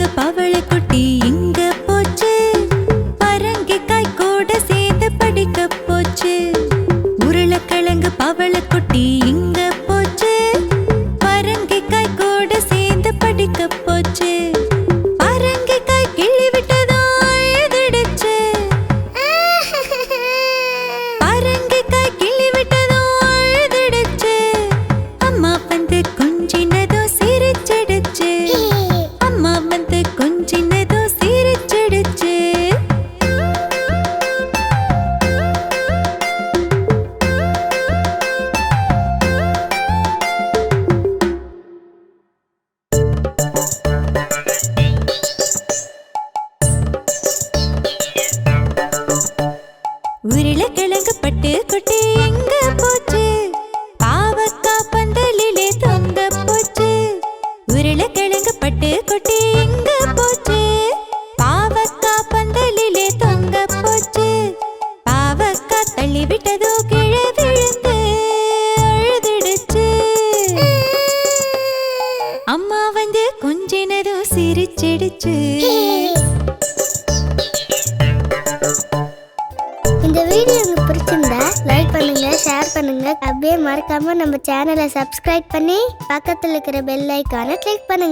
எங்க பவளை குட்டி இங்க போச்சு. பரங்கி காய் கூட சேர்ந்து படிக்க போச்சு. உருளைக்கிழங்கு பவளை குட்டி இங்க போச்சு. பரங்கி காய் கூட சேர்ந்து படிக்க போச்சு. உருளைக்கிழங்கு பட்டு கொட்டி எங்க போச்சு. பாவக்கா பந்தலிலே தொங்க போச்சு. பாவக்கா தள்ளி விட்டதோ கீழே விழுந்து அழுதுடுச்சு. அம்மா வந்து கொஞ்சினதும் சிரிச்சிடுச்சு. பண்ணுங்க ஷேர் பண்ணுங்க. அப்படியே மறக்காம நம்ம சேனலை சப்ஸ்கிரைப் பண்ணி பக்கத்தில் இருக்கிற பெல் ஐக்கான கிளிக் பண்ணுங்க.